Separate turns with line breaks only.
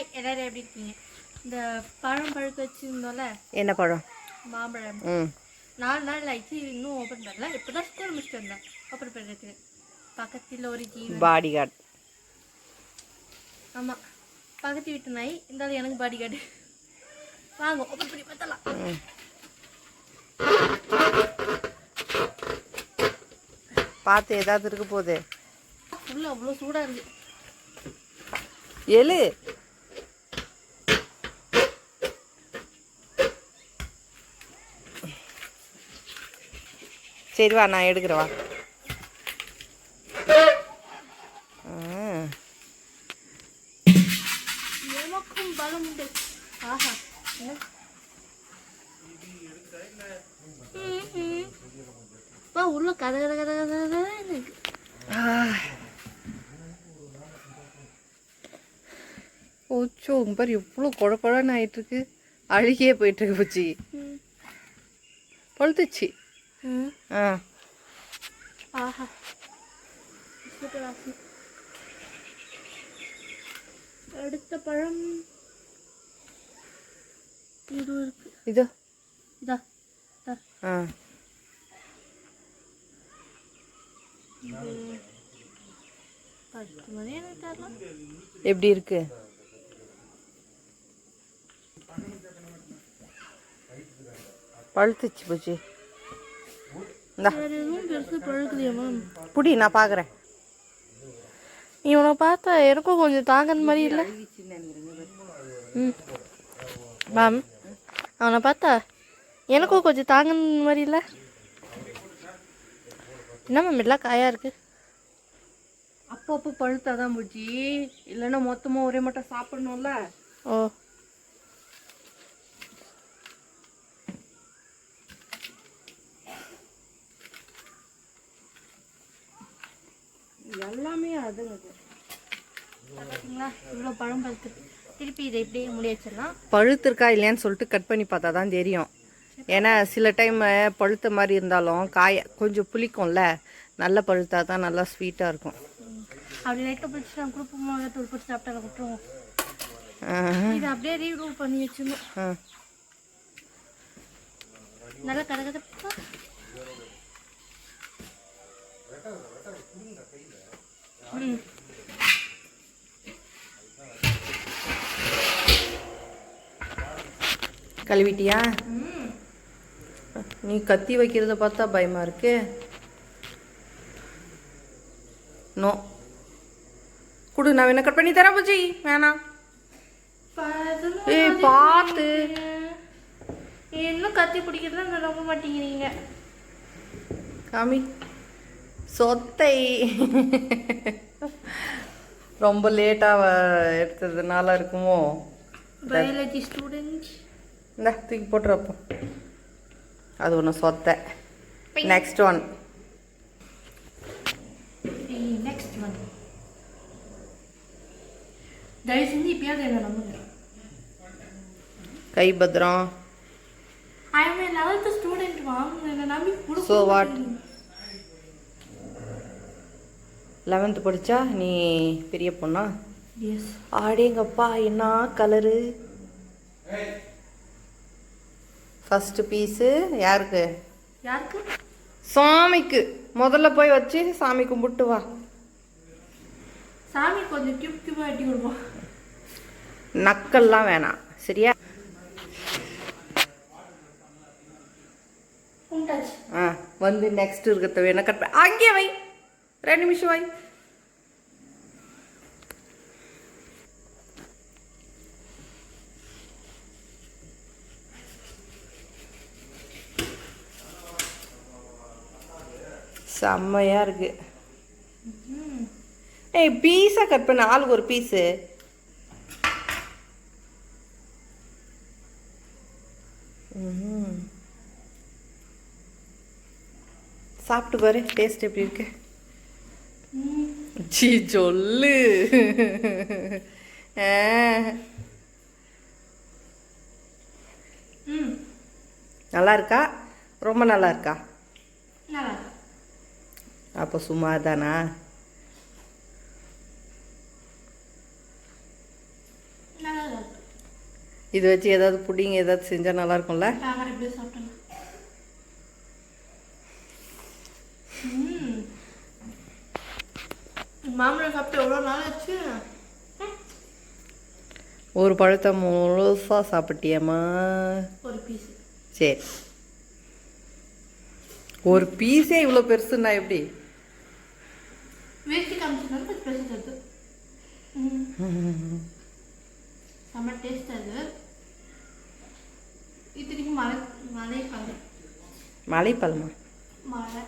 Hi எல்லாரும் எப்படி இருக்கீங்க? இந்த பழம் பழுக்க வச்சிருந்தோம்ல
என்ன பழம்?
மாம்பழம். நாலு நாள் ஆயிடுச்சு இன்னும் ஓப்பன் பண்ணல. இப்போ தான் ஸ்கூல் முடிச்சுட்டு வந்தேன். ஓப்பன் பண்ணுறதுக்கு பக்கத்தில் ஒரு ஜீவன்.
பாடி கார்டு
ஆமாம் பக்கத்து வீட்டு நாய். இருந்தாலும் எனக்கு பாடி கார்டு வாங்க ஓப்பன் பண்ணி பார்த்தலாம்
பார்த்து ஏதாவது இருக்க போகுது.
உள்ள அவ்வளோ சூடாக இருக்கு.
எழு சரி வா நான் எடுக்கிறேன் வா ஆ,
எனக்கும் பலம் உண்டு ஆஹா என்ன? ம், ம். அப்பா, உள்ள கதை கதை கதை கதை
ஆ. ஓச்சோ உங்க பாரு எவ்வளோ குழ குழன்னு ஆயிட்டுருக்கு அழுகியே போயிட்டுருக்கு பூச்சி
ம்.
பழுத்துச்சு. ஆ
ஆஹா. அடுத்த பழம். இது இருக்கு.
இதோ?
இதா
ஆ. எப்படி இருக்கு? பழுத்துச்சு பூச்சி. இந்தா. புடி நான் பார்க்குறேன்
இவனை பார்த்தா எனக்கும் கொஞ்சம் தாங்கன மாதிரி இல்லை. ம். மேம் அவனை பார்த்தா எனக்கும் கொஞ்சம் தாங்கன மாதிரி இல்லை. என்ன மேம் எல்லாம் காயாக இருக்கு?
அப்பப்போ பழுத்தாதான் பூச்சி இல்லைன்னா மொத்தமாக ஒரே மட்டும் சாப்பிடணும்ல.
ஓ.
எல்லாமே அதுங்க.
பார்த்தீங்களா இவ்வளோ பழம் பழுத்து. திருப்பி இதை இப்படியே முடி வச்சிடலாம்.
பழுத்திருக்கா இல்லையான்னு சொல்லிட்டு கட் பண்ணி பார்த்தா தான் தெரியும். ஏன்னா சில டைம் பழுத்த மாதிரி இருந்தாலும் காய கொஞ்சம் புளிக்கும்ல நல்ல பழுத்தா தான் நல்லா ஸ்வீட்டாக இருக்கும்.
அப்படி லைட்டாக பிடிச்சி நான் குடுப்பு மிளகாத்தூள் பிடிச்சி சாப்பிட்டா விட்டுருவோம். இதை அப்படியே ரீரூல் பண்ணி
ஆ.
நல்லா கதகதப்பா ம்
கழுவிட்டியா? நீ கத்தி வைக்கிறத பார்த்தா பயமா இருக்கு. நோ. குடு நான் என்ன கட் பண்ணி தரேன் பூச்சி வேணாம் ஏய் பார்த்து
இன்னும் கத்தி பிடிக்கிறதுல நம்ப மாட்டேங்கிறீங்க?
காமி. சொத்தை. ரொம்ப லேட்டாக எடுத்ததுனால இருக்குமோ?
பயாலஜி ஸ்டூடெண்ட்
இந்த தூக்கி போட்டுறப்போ அது ஒன்று சொத்தை. நெக்ஸ்ட் ஒன்
நெக்ஸ்ட் ஒன் தயவு செஞ்சு இப்பயாவது என்ன நம்புங்க.
கை பத்திரம்
ஐ எம் லெவல்த் ஸ்டூடெண்ட் வாங்க நம்பி கொடுக்க
So லெவன்த்து படித்தா நீ பெரிய பொண்ணா?
எஸ்
ஆடேங்கப்பா என்ன கலரு ஃபஸ்ட்டு பீஸு யாருக்கு?
யாருக்கு?
சாமிக்கு. முதல்ல போய் வச்சு சாமி கும்பிட்டு வா.
சாமி கொஞ்சம் கியூப் கியூபாக வெட்டி கொடுப்போம்
நக்கல்லாம் வேணாம். சரியா? ஆ வந்து நெக்ஸ்ட் இருக்கிறத வேணா கட் அங்கேயே வை. ரெண்டு நிமிஷம் வாய். செம்மையாக இருக்கு. ஏய் பீஸா கட் பண்ண. ஆளுக்கு ஒரு பீஸு சாப்பிட்டு பாரு. டேஸ்ட் எப்படி இருக்கு? ஜி சொல்லு. நல்லா இருக்கா ரொம்ப நல்லா இருக்கா அப்போ சும்மா தானா இது வச்சு ஏதாவது புடிங் ஏதாவது செஞ்சால் நல்லா இருக்கும்ல
நான் இப்படியே சாப்பிட்டேன் ம். மாம்பழம் சாப்பிட்டு எவ்வளோ நாள் ஆச்சு?
ஒரு பழத்தை முழுசாக சாப்பிட்டியம்மா.
ஒரு பீஸ்
சரி. ஒரு பீஸே இவ்வளோ பெருசுன்னா எப்படி?
வேஸ்ட் காமிச்சதுனால பெருசு ம். செம்ம டேஸ்ட் அது. இத்தனைக்கும் மழை மழை பழம்
மலைப்பழமா
மழை.